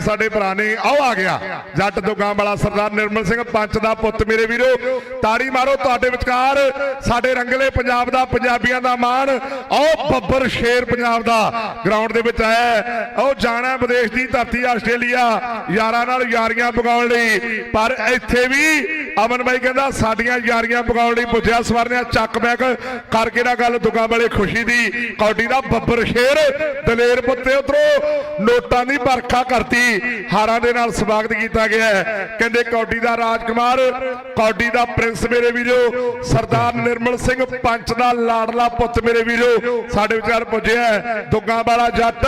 ਸਾਡੇ ਭਰਾ ਨੇ ਆਓ ਆ ਗਿਆ। ਜੱਟ ਦੁੱਗਾ ਵਾਲਾ ਸਰਦਾਰ ਨਿਰਮਲ ਸਿੰਘ ਪੰਚ ਦਾ ਪੁੱਤ ਮੇਰੇ ਵੀਰੋ। ਤਾੜੀ ਮਾਰੋ ਤੁਹਾਡੇ ਵਿਚਕਾਰ। ਸਾਡੇ ਰੰਗਲੇ ਪੰਜਾਬ ਦਾ, ਪੰਜਾਬੀਆਂ ਦਾ ਮਾਣ। ਆਓ ਬੱਬਰ ਸ਼ੇਰ ਪੰਜਾਬ ਦਾ। ਗਰਾਊਂਡ ਦੇ ਵਿੱਚ ਆਇਆ ਹੈ। ਆਓ ਜਾਣਾ ਵਿਦੇਸ਼ ਦੀ ਧਰਤੀ ਆਸਟ੍ਰੇਲੀਆ। ਯਾਰਾਂ ਨਾਲ ਯਾਰੀਆਂ ਪਗਾਉਣ ਲਈ। ਪਰ ਇੱਥੇ ਵੀ ਅਮਨ ਬਾਈ ਕਹਿੰਦਾ, ਸਾਡੀਆਂ ਯਾਰੀਆਂ ਪਗਾਉਣ ਲਈ ਪੁੱਜਿਆ ਸਵਰਨਿਆ, ਚੱਕ ਬੈਕ ਕਰਕੇ ਨਾ ਗੱਲ ਦੁੱਗਾ ਵਾਲੇ ਖੁਸ਼ੀ ਦੀ। ਕੌਡੀ ਦਾ ਬੱਬਰ ਸ਼ੇਰ, ਦਲੇਰ ਪੁੱਤੇ ਉਧਰੋਂ ਨੋਟਾਂ ਦੀ ਵਰਖਾ ਕਰਤੀ। ਹਾਰਾਂ ਦੇ ਨਾਲ ਸਵਾਗਤ ਕੀਤਾ ਗਿਆ ਕਹਿੰਦੇ, ਕੌਡੀ ਦਾ ਰਾਜਕੁਮਾਰ, ਕੌਡੀ ਦਾ ਪ੍ਰਿੰਸ ਮੇਰੇ ਵੀਰੋ, ਸਰਦਾਰ ਨਿਰਮਲ ਸਿੰਘ ਪੰਚ ਦਾ ਲਾਡਲਾ ਪੁੱਤ ਮੇਰੇ ਵੀਰੋ। ਸਾਡੇ ਵਿਚਾਰ ਪੁੱਜਿਆ ਹੈ। ਦੁੱਗਾ ਵਾਲਾ ਜੱਟ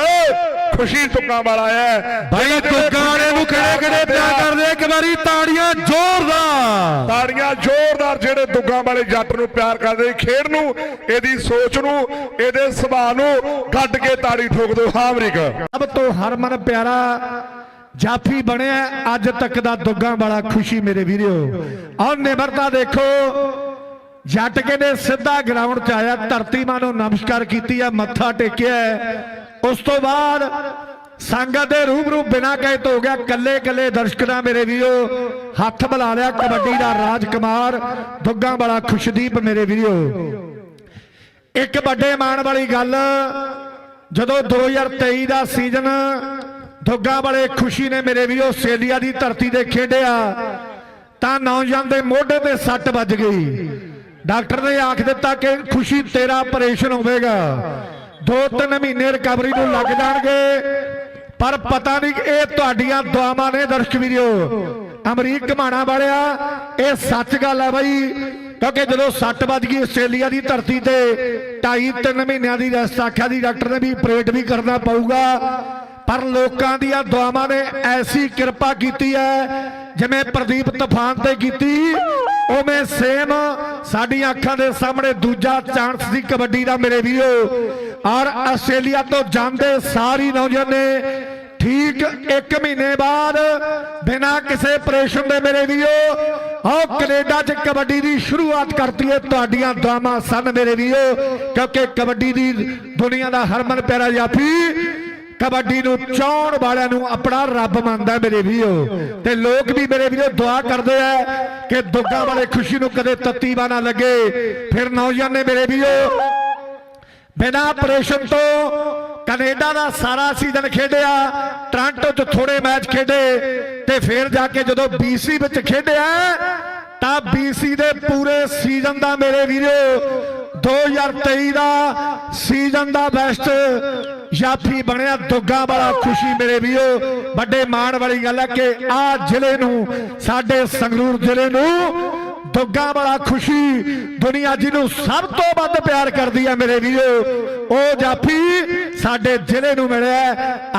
ਖੁਸ਼ੀ ਦੁੱਗਾ ਵਾਲਾ ਹੈ। ਭਾਈ ਦੁੱਗਾਣੇ ਨੂੰ ਕਿਹੜੇ ਕਿਹੜੇ ਪਿਆਰ ਕਰਦੇ ਇੱਕ ਵਾਰੀ ਤਾੜੀਆਂ ਜ਼ੋਰਦਾਰ। ਤਾੜੀਆਂ ਜ਼ੋਰਦਾਰ ਜਿਹੜੇ ਦੁੱਗਾ ਵਾਲੇ ਜੱਟ ਨੂੰ ਪਿਆਰ ਕਰਦੇ ਖੇਡ ਨੂੰ ਇਹਦੀ ਸੋਚ ਨੂੰ ਇਹਦੇ ਸੁਭਾਅ ਨੂੰ ਗੱਡ ਕੇ ਤਾੜੀ ਠੋਕ ਦਿਓ। ਹਾਂ ਅਮਰੀਕਾ। ਸਭ ਤੋਂ ਹਰਮਨ ਪਿਆਰਾ ਜਾਫੀ ਬਣਿਆ ਅੱਜ ਤੱਕ ਦਾ ਦੁੱਗਾਂ ਵਾਲਾ ਖੁਸ਼ੀ ਮੇਰੇ ਵੀਰੋ। ਔਰ ਨਿਮਰਤਾ ਦੇਖੋ ਜੱਟ ਕਹਿੰਦੇ ਸਿੱਧਾ ਗਰਾਊਂਡ 'ਚ ਆਇਆ ਧਰਤੀ ਮਾਂ ਨੂੰ ਨਮਸਕਾਰ ਕੀਤੀ ਆ ਮੱਥਾ ਟੇਕਿਆ। ਉਸ ਤੋਂ ਬਾਅਦ ਸੰਗਤ ਦੇ ਰੂਬਰੂ ਬਿਨਾ ਕਹੇ ਤੋਂ ਹੋ ਗਿਆ ਕੱਲੇ ਕੱਲੇ ਦਰਸ਼ਕਾਂ ਮੇਰੇ ਵੀਰੋ, ਹੱਥ ਬੁਲਾ ਲਿਆ ਕਬੱਡੀ ਦਾ ਰਾਜਕੁਮਾਰ ਦੁੱਗਾਂ ਵਾਲਾ ਖੁਸ਼ਦੀਪ ਮੇਰੇ ਵੀਰੋ। ਇੱਕ ਵੱਡੇ ਮਾਣ ਵਾਲੀ ਗੱਲ, ਜਦੋਂ 2023 ਦਾ ਸੀਜ਼ਨ ਦੁੱਗਾ ਵਾਲੇ ਖੁਸ਼ੀ ਨੇ ਮੇਰੇ ਵੀਰੋ ਆਸਟ੍ਰੇਲੀਆ ਦੀ ਧਰਤੀ ਤੇ ਖੇਡਿਆ, ਤਾਂ ਨੌਜਵਾਨ ਦੇ ਮੋਢੇ ਤੇ ਸੱਟ ਵੱਜ ਗਈ। ਡਾਕਟਰ ਨੇ ਆਖ ਦਿੱਤਾ ਕਿ ਖੁਸ਼ੀ ਤੇਰਾ ਆਪਰੇਸ਼ਨ ਹੋਵੇਗਾ। ਦੋ ਤਿੰਨ ਮਹੀਨੇ ਰਿਕਵਰੀ ਨੂੰ ਲੱਗ ਜਾਣਗੇ। ਪਰ ਪਤਾ ਨਹੀਂ ਇਹ ਤੁਹਾਡੀਆਂ ਦੁਆਵਾਂ ਨੇ ਦਰਸ਼ਕ ਵੀਰੋ। ਅਮਰੀਕ ਘਮਾਣਾ ਵਾਲਿਆ, ਇਹ ਸੱਚ ਗੱਲ ਹੈ ਬਾਈ। ਕਿਉਂਕਿ ਜਦੋਂ ਸੱਟ ਵੱਜ ਗਈ ਆਸਟ੍ਰੇਲੀਆ ਦੀ ਧਰਤੀ ਤੇ 2.5 3 ਮਹੀਨਿਆਂ ਦੀ ਰੈਸਟ ਆਖਿਆ ਦੀ ਡਾਕਟਰ ਨੇ ਵੀ ਆਪਰੇਟ ਵੀ ਕਰਨਾ ਪਊਗਾ। ਪਰ ਲੋਕਾਂ ਦੀਆਂ ਦੁਆਵਾਂ ਨੇ ਐਸੀ ਕਿਰਪਾ ਕੀਤੀ ਹੈ, ਜਿਵੇਂ ਪ੍ਰਦੀਪ ਤੂਫਾਨ ਤੇ ਕੀਤੀ। ਉਵੇਂ ਸੇਮ ਸਾਡੀਆਂ ਅੱਖਾਂ ਦੇ ਸਾਹਮਣੇ ਦੂਜਾ ਚਾਂਸ ਦੀ ਕਬੱਡੀ ਦਾ ਮੇਰੇ ਵੀਰੋ। ਔਰ ਆਸਟ੍ਰੇਲੀਆ ਤੋਂ ਜਾਂਦੇ ਸਾਰੀ ਨੌਜਵਾਨ ਨੇ ਠੀਕ 1 ਮਹੀਨੇ ਬਾਅਦ ਬਿਨਾਂ ਕਿਸੇ ਆਪਰੇਸ਼ਨ ਦੇ ਮੇਰੇ ਵੀਰੋ, ਆਹ ਕੈਨੇਡਾ 'ਚ ਕਬੱਡੀ ਦੀ ਸ਼ੁਰੂਆਤ ਕਰਤੀ ਹੈ। ਤੁਹਾਡੀਆਂ ਦੁਆਵਾਂ ਸਨ ਮੇਰੇ ਵੀਰੋ, ਕਿਉਂਕਿ ਕਬੱਡੀ ਦੀ ਦੁਨੀਆ ਦਾ ਹਰਮਨ ਪਿਆਰਾ ਜਾਫੀ ਕਬੱਡੀ ਨੂੰ ਚਾਉਣ ਵਾਲਿਆਂ ਨੂੰ ਆਪਣਾ ਰੱਬ ਮੰਨਦਾ ਮੇਰੇ ਵੀਰੋ। ਤੇ ਲੋਕ ਵੀ ਮੇਰੇ ਵੀਰੋ ਦੁਆ ਕਰਦੇ ਆ ਕਿ ਦੁੱਗਾ ਵਾਲੇ ਖੁਸ਼ੀ ਨੂੰ ਕਦੇ ਤੱਤੀਵਾ ਨਾ ਲੱਗੇ। ਫਿਰ ਨੌਜਵਾਨ ਨੇ ਮੇਰੇ ਵੀਰੋ, ਬਿਨਾਂ ਆਪਰੇਸ਼ਨ ਤੋਂ ਕੈਨੇਡਾ ਦਾ ਸਾਰਾ ਸੀਜ਼ਨ ਖੇਡਿਆ, ਟ੍ਰਾਂਟੋ 'ਚ ਥੋੜੇ ਮੈਚ ਖੇਡੇ ਤੇ ਫਿਰ ਜਾ ਕੇ ਜਦੋਂ BC ਵਿੱਚ ਖੇਡਿਆ, ਤਾਂ BC ਦੇ ਪੂਰੇ ਸੀਜ਼ਨ ਦਾ ਮੇਰੇ ਵੀਰੋ 2023 ਦਾ ਸੀਜ਼ਨ ਦਾ ਬੈਸਟ ਜਾਫੀ ਬਣਿਆ, ਦੁੱਗਾ ਵਾਲਾ ਖੁਸ਼ੀ ਮੇਰੇ ਵੀਰੋ। ਵੱਡੇ ਮਾਣ ਵਾਲੀ ਗੱਲ ਹੈ ਕਿ ਆ ਜ਼ਿਲ੍ਹੇ ਨੂੰ, ਸਾਡੇ ਸੰਗਰੂਰ ਜ਼ਿਲ੍ਹੇ ਨੂੰ ਦੁੱਗਾ ਵਾਲਾ ਖੁਸ਼ੀ ਦੁਨੀਆ ਜਿਹਨੂੰ ਸਭ ਤੋਂ ਵੱਧ ਪਿਆਰ ਕਰਦੀ ਹੈ ਮੇਰੇ ਵੀਰੋ। ਉਹ ਜਾਫੀ ਸਾਡੇ ਜ਼ਿਲ੍ਹੇ ਨੂੰ ਮਿਲਿਆ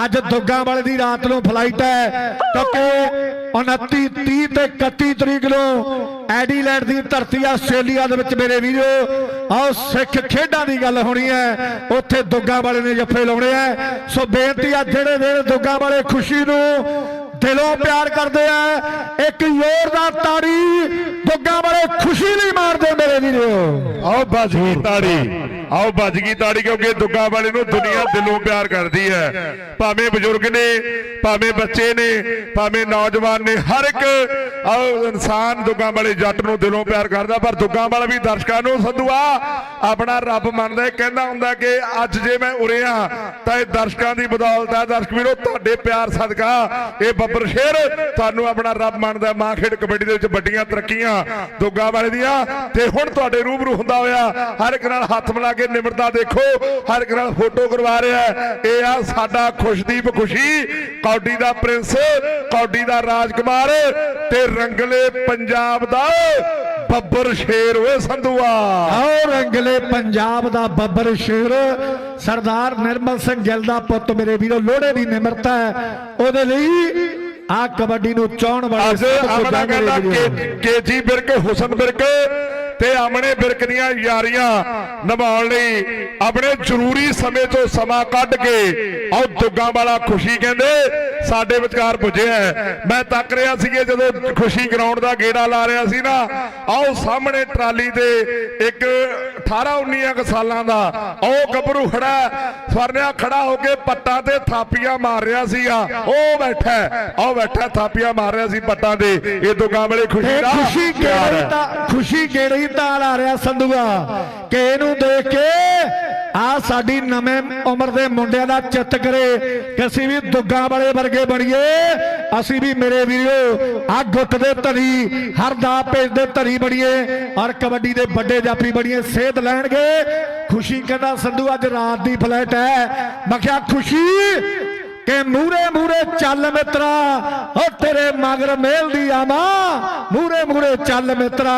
ਅੱਜ ਦੁੱਗਾ ਵਾਲੇ ਦੀ ਰਾਤ ਨੂੰ ਫਲਾਈਟ ਹੈ। ਕਿਉਂਕਿ 29 30 ਤੇ 31 ਤਰੀਕ ਨੂੰ ਐਡੀਲੈਂਡ ਦੀ ਧਰਤੀ ਆਸਟ੍ਰੇਲੀਆ ਦੇ ਵਿੱਚ ਮੇਰੇ ਵੀਰੋ। ਆਓ, ਸਿੱਖ ਖੇਡਾਂ ਦੀ ਗੱਲ ਹੋਣੀ ਹੈ। ਉੱਥੇ ਦੁੱਗਾ ਵਾਲੇ ਨੇ ਜੱਫੇ ਲਾਉਣੇ ਆ। ਸੋ ਬੇਨਤੀ ਆ, ਜਿਹੜੇ ਜਿਹੜੇ ਦੁੱਗਾ ਵਾਲੇ ਖੁਸ਼ੀ ਨੂੰ ਦਿਲੋਂ ਪਿਆਰ ਕਰਦੇ ਆ, ਇੱਕ ਜ਼ੋਰਦਾਰ ਤਾੜੀ ਦੁੱਗਾ ਵਾਲੇ ਖੁਸ਼ੀ ਲਈ ਮਾਰਦੇ ਮੇਰੇ ਵੀਰੋ। ਆਓ ਬਾਜ਼ੀ ਤਾੜੀ। ਆਓ ਵੱਜ ਗਈ ਤਾੜੀ ਕਿਉਂਕਿ ਦੁੱਗਾ ਵਾਲੇ ਨੂੰ ਦੁਨੀਆ ਦਿਲੋਂ ਪਿਆਰ ਕਰਦੀ ਹੈ। ਭਾਵੇਂ ਬਜ਼ੁਰਗ ਨੇ, ਭਾਵੇਂ ਬੱਚੇ ਨੇ, ਭਾਵੇਂ ਨੌਜਵਾਨ ਨੇ, ਹਰ ਇੱਕ ਆਓ ਇਨਸਾਨ ਦੁੱਗਾ ਵਾਲੇ ਜੱਟ ਨੂੰ ਦਿਲੋਂ ਪਿਆਰ ਕਰਦਾ, ਪਰ ਦੁੱਗਾ ਵਾਲਾ ਵੀ ਦਰਸ਼ਕਾਂ ਨੂੰ ਸੰਧੂਆ ਆਪਣਾ ਰੱਬ ਮੰਨਦਾ ਹੈ, ਕਹਿੰਦਾ ਹੁੰਦਾ ਕਿ ਅੱਜ ਜੇ ਮੈਂ ਉਰੇ ਆ ਤਾਂ ਇਹ ਦਰਸ਼ਕਾਂ ਦੀ ਬਦੌਲਤ ਹੈ। ਦਰਸ਼ਕ ਵੀਰੋ, ਤੁਹਾਡੇ ਪਿਆਰ ਸਦਕਾ, ਇਹ ਬੱਬਰ ਸ਼ੇਰ ਤੁਹਾਨੂੰ ਆਪਣਾ ਰੱਬ ਮੰਨਦਾ ਮਾਂ ਖੇਡ ਕਬੱਡੀ ਦੇ ਵਿੱਚ ਵੱਡੀਆਂ ਤਰੱਕੀਆਂ ਦੁੱਗਾ ਵਾਲੇ ਦੀਆਂ, ਤੇ ਹੁਣ ਤੁਹਾਡੇ ਰੂਬਰੂ ਹੁੰਦਾ ਹੋਇਆ, ਹਰ ਇੱਕ ਨਾਲ ਹੱਥ ਮਿਲਾ ਕੇ ਨਿਮਰਤਾ ਦੇਖੋ ਹਰ ਇੱਕ ਨਾਲ ਫੋਟੋ ਕਰਵਾ ਰਿਹਾ। ਇਹ ਆ ਸਾਡਾ ਖੁਸ਼ਦੀਪ ਖੁਸ਼ੀ ਕੌਡੀ ਦਾ ਪ੍ਰਿੰਸ ਕੌਡੀ ਦਾ ਰਾਜਕੁਮਾਰ ਤੇ ਰੰਗਲੇ ਪੰਜਾਬ ਦਾ ਬੱਬਰ ਸ਼ੇਰ ਓਏ ਸੰਧੂਆ ਆਓ ਰੰਗਲੇ ਪੰਜਾਬ ਦਾ ਬੱਬਰ ਸ਼ੇਰ ਸਰਦਾਰ ਨਿਰਮਲ ਸਿੰਘ ਗਿੱਲ ਦਾ ਪੁੱਤ ਮੇਰੇ ਵੀਰੋ ਲੋਹੜੇ ਦੀ ਨਿਮਰਤਾ ਹੈ ਉਹਦੇ ਲਈ ਆ ਕਬੱਡੀ ਨੂੰ ਚਾਉਣ ਵਾਲੇ ਅੱਜ ਸਭ ਤੋਂ ਆਪਣਾ ਜਾਣੇ ਕਹਿੰਦਾ। ਕੇ- ਕੇਜੀ ਬਿਰਕ ਹੁਸਨ ਬਿਰਕ ਤੇ ਆਮਣੇ ਬਿਰਕ ਦੀਆਂ ਯਾਰੀਆਂ ਨਿਭਾਉਣ ਲਈ ਆਪਣੇ ਜ਼ਰੂਰੀ ਸਮੇਂ ਤੋਂ ਸਮਾਂ ਕੱਢ ਕੇ ਆਓ ਦੁੱਗਾ ਵਾਲਾ ਖੁਸ਼ੀ ਕਹਿੰਦੇ ਸਾਡੇ ਵਿਚਕਾਰ ਪੁੱਜਿਆ। ਮੈਂ ਤੱਕ ਰਿਹਾ ਸੀਗੇ ਜਦੋਂ ਖੁਸ਼ੀ ਗਰਾਊਂਡ ਦਾ ਗੇੜਾ ਲਾ ਰਿਹਾ ਸੀ ਨਾ ਆਓ ਸਾਹਮਣੇ ਟਰਾਲੀ ਤੇ ਇੱਕ 18 19 ਕੁ ਸਾਲਾਂ ਦਾ ਉਹ ਗੱਭਰੂ ਖੜਾ ਸਵਰਨਿਆ ਖੜਾ ਹੋ ਕੇ ਪੱਟਾਂ ਤੇ ਥਾਪੀਆਂ ਮਾਰ ਰਿਹਾ ਸੀਗਾ ਉਹ ਬੈਠਾ ਉਹ ਬੈਠਾ ਥਾਪੀਆਂ ਮਾਰ ਰਿਹਾ ਸੀ ਪੱਟਾਂ ਤੇ ਇਹ ਦੁੱਗਾ ਵਾਲੇ ਖੁਸ਼ੀ ਦਾ ਖੁਸ਼ੀ ਹੈ। ਤਾਂ ਖੁਸ਼ੀ ਕਿਹੜੀ ਤਾਲ ਆ ਰਿਹਾ ਸੰਧੂਆ। ਕਿ ਇਹਨੂੰ ਦੇਖ ਕੇ ਆ ਸਾਡੀ ਨਵੇਂ ਉਮਰ ਦੇ ਮੁੰਡਿਆਂ ਦਾ ਚਿੱਤ ਕਰੇ ਕਿ ਅਸੀਂ ਵੀ ਦੁੱਗਾ ਵਾਲੇ ਵਰਗੇ ਬਣੀਏ। ਅਸੀਂ ਵੀ ਮੇਰੇ ਵੀਰੋ, ਆ ਗੁੱਟ ਦੇ ਧਰੀ, ਹਰ ਦਾ ਭੇਜ ਦੇ ਧਰੀ ਬਣੀਏ ਔਰ ਕਬੱਡੀ ਦੇ ਵੱਡੇ ਜਾਫੀ ਬਣੀਏ, ਸੇਧ ਲੈਣਗੇ। ਖੁਸ਼ੀ ਕਹਿੰਦਾ, ਸੰਧੂ, ਅੱਜ ਰਾਤ ਦੀ ਫਲੈਟ ਹੈ। ਮੈਂ ਕਿਹਾ, ਖੁਸ਼ੀ ਕਿ ਮੂਰੇ ਮੂਰੇ ਚੱਲ ਮਿੱਤਰਾ, ਓ ਤੇਰੇ ਮਗਰ ਮੇਲ ਆਵਾ ਮੂਰੇ ਮੂਰੇ ਚੱਲ ਮਿੱਤਰਾ,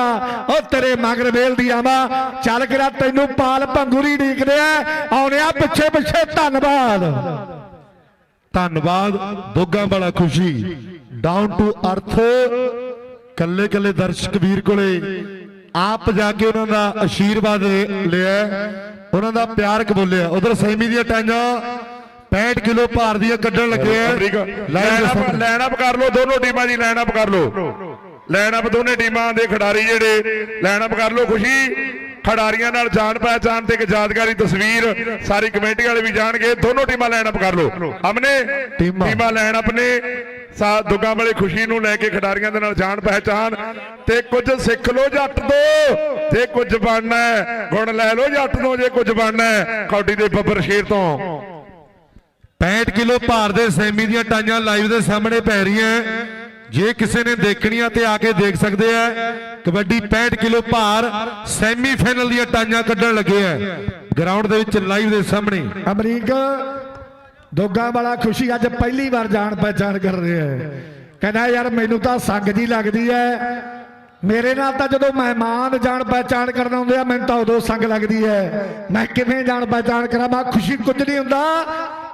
ਓ ਤੇਰੇ ਮਗਰ ਮੇਲ ਆਵਾ ਚੱਲ ਕੇ ਤੈਨੂੰ ਪਾਲ ਭੰਗੂਰੀ ਢੀਕਦੇ ਆ ਆਉਣੇ ਪਿੱਛੇ ਪਿੱਛੇ ਧੰਨਵਾਦ। ਧੰਨਵਾਦ ਦੋਗਾ ਵਾਲਾ ਖੁਸ਼ੀ। ਡਾਊਨ ਟੂ ਅਰਥ ਕੱਲੇ ਕੱਲੇ ਦਰਸ਼ਕ ਵੀਰ ਕੋਲੇ। ਆਪ ਜਾ ਕੇ ਉਹਨਾਂ ਦਾ ਆਸ਼ੀਰਵਾਦ ਲਿਆ। ਉਹਨਾਂ ਦਾ ਪਿਆਰ ਕਬੂਲਿਆ। ਉਧਰ ਸੈਮੀ ਦੀਆਂ ਟਾਂਜਾਂ 65 ਕਿਲੋ ਭਾਰ ਦੀਆਂ ਕੱਢਣ ਲੱਗੇ ਆ। ਲਾਈਨ ਦੇ ਅਪ। ਲਾਈਨ ਅਪ ਕਰ ਲਓ ਦੋਨੋਂ ਟੀਮਾਂ ਦੀ ਲਾਈਨ ਅਪ ਕਰ ਲਓ। ਲਾਈਨ ਅਪ ਦੋਨੇ ਟੀਮਾਂ ਦੇ ਖਿਡਾਰੀ ਜਿਹੜੇ ਲਾਈਨ ਅਪ ਕਰ ਲਓ ਖੁਸ਼ੀ। ਖਿਡਾਰੀਆਂ ਨਾਲ ਜਾਣ ਪਹਿਚਾਣ ਤੇ ਇੱਕ ਯਾਦਗਾਰੀ ਤਸਵੀਰ ਸਾਰੀ ਕਮੇਟੀ ਵਾਲੇ ਵੀ ਜਾਣਗੇ। ਦੋਨੋਂ ਟੀਮਾਂ ਲਾਈਨ ਅਪ ਕਰ ਲਓ। ਅਮਨੇ ਟੀਮਾਂ। ਲਾਈਨ ਅਪ ਨੇ। ਸਾ ਦੁੱਗਾ ਵਾਲੇ ਖੁਸ਼ੀ ਨੂੰ ਲੈ ਕੇ ਖਿਡਾਰੀਆਂ ਦੇ ਨਾਲ ਜਾਣ ਪਹਿਚਾਣ। ਤੇ ਕੁਝ ਸਿੱਖ ਲਓ ਜੱਟ ਤੋਂ ਜੇ ਕੁਝ ਬਣਨਾ ਗੁਣ ਲੈ ਲਓ ਜੱਟ ਤੋਂ। ਜੇ ਕੁਝ ਬਣਨਾ ਕੌਡੀ ਦੇ ਬੱਬਰ ਸ਼ੇਰ ਤੋਂ। 65 ਕਿਲੋ ਭਾਰ ਦੇ ਸੈਮੀ ਦੀਆਂ ਟਾਂਜਾਂ ਲਾਈਵ ਦੇ ਸਾਹਮਣੇ ਪੈ ਰਹੀਆਂ ਜੇ ਕਿਸੇ ਨੇ ਦੇਖਣੀਆਂ ਤੇ ਆ ਕੇ ਦੇਖ ਸਕਦੇ ਆ ਕਬੱਡੀ 65 ਕਿਲੋ ਭਾਰ ਸੈਮੀ ਫਾਈਨਲ ਦੀਆਂ ਟਾਂਜਾਂ ਕੱਢਣ ਲੱਗੇ ਆ ਗਰਾਊਂਡ ਦੇ ਵਿੱਚ ਲਾਈਵ ਦੇ ਸਾਹਮਣੇ। ਅਮਰੀਕ, ਦੋਗਾ ਵਾਲਾ ਖੁਸ਼ੀ ਅੱਜ ਪਹਿਲੀ ਵਾਰ ਜਾਣ ਪਹਿਚਾਣ ਕਰ ਰਿਹਾ ਹੈ ਕਹਿੰਦਾ ਯਾਰ ਮੈਨੂੰ ਤਾਂ ਸੰਗ ਜੀ ਲੱਗਦੀ ਹੈ ਮੇਰੇ ਨਾਲ ਤਾਂ ਜਦੋਂ ਮਹਿਮਾਨ ਜਾਣ ਪਹਿਚਾਣ ਕਰਨ ਆਉਂਦੇ ਆ, ਮੈਨੂੰ ਤਾਂ ਉਦੋਂ ਸੰਗ ਲੱਗਦੀ ਹੈ ਮੈਂ ਕਿਵੇਂ ਜਾਣ ਪਹਿਚਾਣ ਕਰਾਂ? ਮੈਂ ਖੁਸ਼ੀ ਕੁਝ ਨਹੀਂ ਹੁੰਦਾ।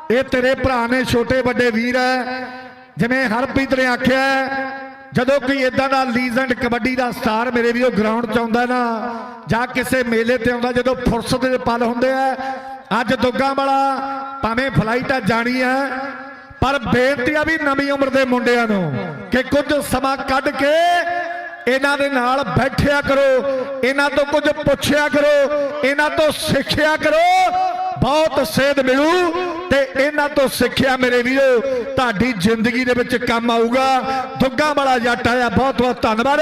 ਇਹ ਤੇਰੇ ਭਰਾ ਨੇ ਛੋਟੇ ਵੱਡੇ ਵੀਰ ਹੈ ਜਿਵੇਂ ਹਰਪ੍ਰੀਤ ਨੇ ਆਖਿਆ ਜਦੋਂ ਕੋਈ ਇਦਾਂ ਦਾ ਲੀਜੈਂਡ ਕਬੱਡੀ ਦਾ ਸਟਾਰ ਮੇਰੇ ਵੀ ਉਹ ਗਰਾਊਂਡ 'ਚ ਆਉਂਦਾ ਨਾ, ਜਾਂ ਕਿਸੇ ਮੇਲੇ ਤੇ ਆਉਂਦਾ, ਜਦੋਂ ਫੁਰਸਤ ਦੇ ਪਲ ਹੁੰਦੇ ਆ ਅੱਜ ਦੁੱਗਾ ਵਾਲਾ ਭਾਵੇਂ ਫਲਾਈਟ ਆ ਜਾਣੀ ਹੈ ਪਰ ਬੇਨਤੀ ਆ ਵੀ ਨਵੀਂ ਉਮਰ ਦੇ ਮੁੰਡਿਆਂ ਨੂੰ ਕਿ ਕੁਝ ਸਮਾਂ ਕੱਢ ਕੇ ਇਹਨਾਂ ਦੇ ਨਾਲ ਬੈਠਿਆ ਕਰੋ, ਇਹਨਾਂ ਤੋਂ ਕੁਝ ਪੁੱਛਿਆ ਕਰੋ, ਇਹਨਾਂ ਤੋਂ ਸਿੱਖਿਆ ਕਰੋ, ਬਹੁਤ ਸੇਧ ਮਿਲੂ। ਤੇ ਇਹਨਾਂ ਤੋਂ ਸਿੱਖਿਆ ਮੇਰੇ ਵੀਰੋ, ਤੁਹਾਡੀ ਜ਼ਿੰਦਗੀ ਦੇ ਵਿੱਚ ਕੰਮ ਆਊਗਾ। ਦੁੱਗਾ ਵਾਲਾ ਜੱਟ ਆਇਆ ਬਹੁਤ ਬਹੁਤ ਧੰਨਵਾਦ।